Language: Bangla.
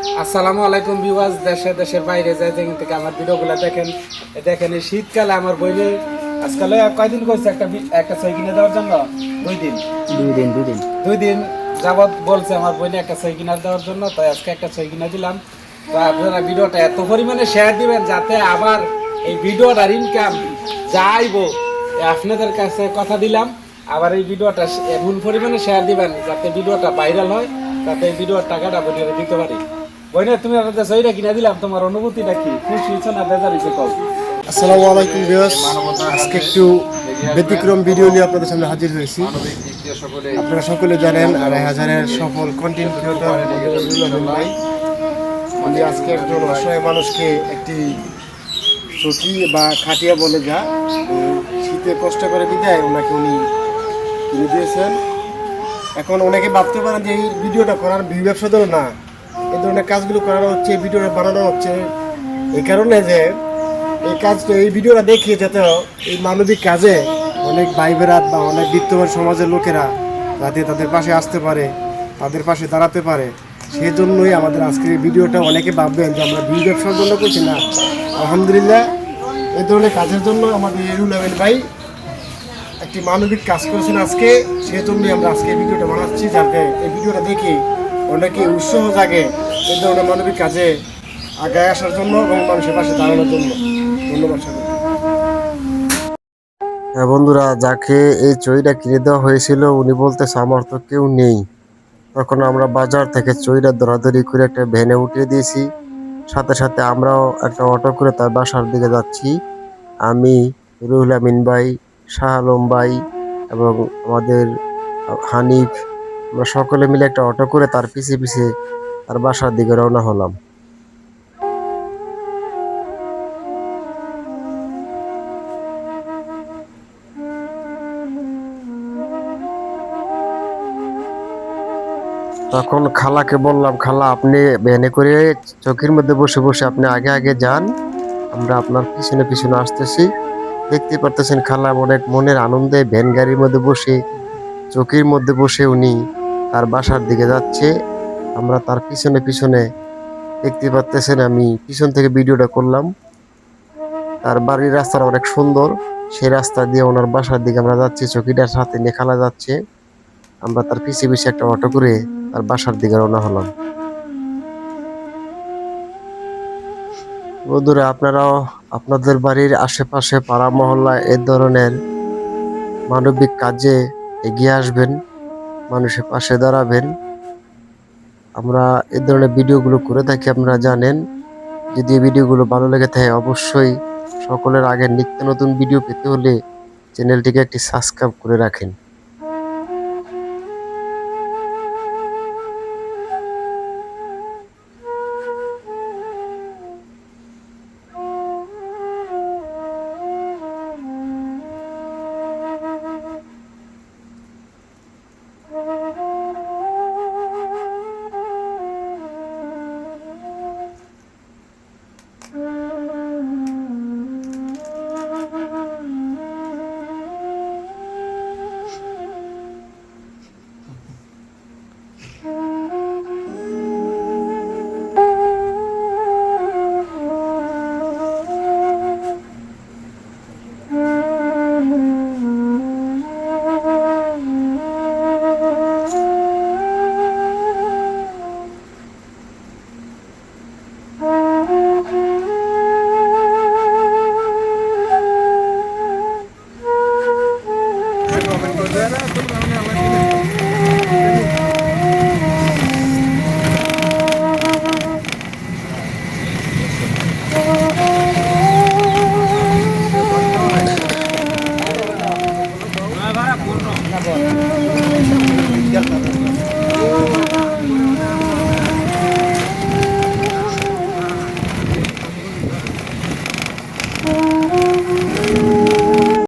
আসসালামু আলাইকুম বিওয়াজ দেশে দেশের বাইরে যায় যেখান থেকে আমার ভিডিওগুলো দেখেন। দেখেন এই শীতকালে আমার বইনে আজকাল কয়দিন করছে? একটা একটা ছয় কিনে দেওয়ার জন্য? দুই দিন। দুই দিন দুই দিন। দুই দিন যাবৎ বলছে আমার বইনে একটা ছয় কিনা দেওয়ার জন্য তাই আজকে একটা ছয় কিনা দিলাম। তো আপনারা ভিডিওটা এত পরিমাণে শেয়ার দিবেন যাতে আবার এই ভিডিওটার ইনকাম যাইবো। আপনাদের কাছে কথা দিলাম আবার এই ভিডিওটা এমন পরিমাণে শেয়ার দিবেন যাতে ভিডিওটা ভাইরাল হয় তাতে এই ভিডিওর টাকাটা বইনে দিতে পারি। বইনে তুমি কিনা দিলাম, তোমার অনুভূতিটা কি? খুশি হয়েছো না আসসালামু আলাইকুম, ভিউয়ার্স। আজকে একটু ব্যতিক্রম ভিডিও নিয়ে আপনাদের সামনে হাজির হয়েছি। আপনারা সকলে জানেন, আড়াই হাজারের সফল কন্টেন্ট ক্রিয়েটর ভাই। উনি আজকে একজন অসহায় মানুষকে একটি চকি বা খাটিয়া বলে যা, শীতে কষ্ট করে বিদায়, ওনাকে উনি কিনে দিয়েছেন। এখন অনেকে ভাবতে পারেন যে এই ভিডিওটা করার ভিউ ব্যবসা ধরো না। এই ধরনের কাজগুলো করানো হচ্ছে, ভিডিওটা বানানো হচ্ছে। এই কারণে যে এই কাজটা, এই ভিডিওটা দেখিয়ে যাতে এই মানবিক কাজে অনেক ভাই বেরাত বা অনেক বিত্তবান সমাজের লোকেরা যাতে তাদের পাশে আসতে পারে, তাদের পাশে দাঁড়াতে পারে সেই জন্যই আমাদের আজকের এই ভিডিওটা। অনেকে ভাববেন যে আমরা ভিউ ব্যবসার জন্য করছি না। আলহামদুলিল্লাহ, এই ধরনের কাজের জন্য আমাদের এরুল আমিন ভাই একটি মানবিক কাজ করেছেন আজকে সেই জন্যই আমরা আজকে এই ভিডিওটা বানাচ্ছি। যাতে এই ভিডিওটা দেখে অনেকে উৎসাহ জাগে এই ধরনের মানবিক কাজে আগায় আসার জন্য এবং মানুষের পাশে দাঁড়ানোর জন্য। ধন্যবাদ সকলকে হ্যাঁ বন্ধুরা, যাকে এই চইটা কিনে দেওয়া হয়েছিল, উনি বলতে তো কেউ নেই। তখন আমরা বাজার থেকে চইটা দরাদরি করে একটা ভ্যানে উঠিয়ে দিয়েছি। সাথে সাথে আমরাও একটা অটো করে তার বাসার দিকে যাচ্ছি। আমি, রুহুল আমিন ভাই, শাহ আলম ভাই এবং আমাদের হানিফ আমরা সকলে মিলে একটা অটো করে তার পিছে পিছে তার বাসার দিকে রওনা হলাম। তখন খালাকে বললাম, খালা, আপনি ভ্যানে করে চোখের মধ্যে বসে বসে আপনি আগে আগে যান। আমরা আপনার পিছনে পিছনে আসতেছি। দেখতে পারতেছেন খালা অনেক মনের আনন্দে ভ্যান গাড়ির মধ্যে বসে চোখের মধ্যে বসে উনি তার বাসার দিকে যাচ্ছে। আমরা তার পিছনে পিছনে দেখতে পারতেছেন আমি পিছন থেকে ভিডিওটা করলাম। তার বাড়ির রাস্তাটা অনেক সুন্দর। সেই রাস্তা দিয়ে ওনার বাসার দিকে আমরা যাচ্ছি। চৌকিটার সাথে নিয়ে খালা যাচ্ছে। আমরা তার পিছিয়ে পিছিয়ে একটা অটো করে তার বাসার দিকে রওনা হলাম। বন্ধুরা, আপনারাও আপনাদের বাড়ির আশেপাশে পাড়া মহল্লায় এ ধরনের মানবিক কাজে এগিয়ে আসবেন। মানুষের পাশে দাঁড়াবেন। আমরা এ ধরনের ভিডিওগুলো করে থাকি, আপনারা জানেন। যদি এই ভিডিওগুলো ভালো লেগে থাকে, অবশ্যই সকলের আগে নিত্য নতুন ভিডিও পেতে হলে চ্যানেলটিকে একটি সাবস্ক্রাইব করে রাখেন।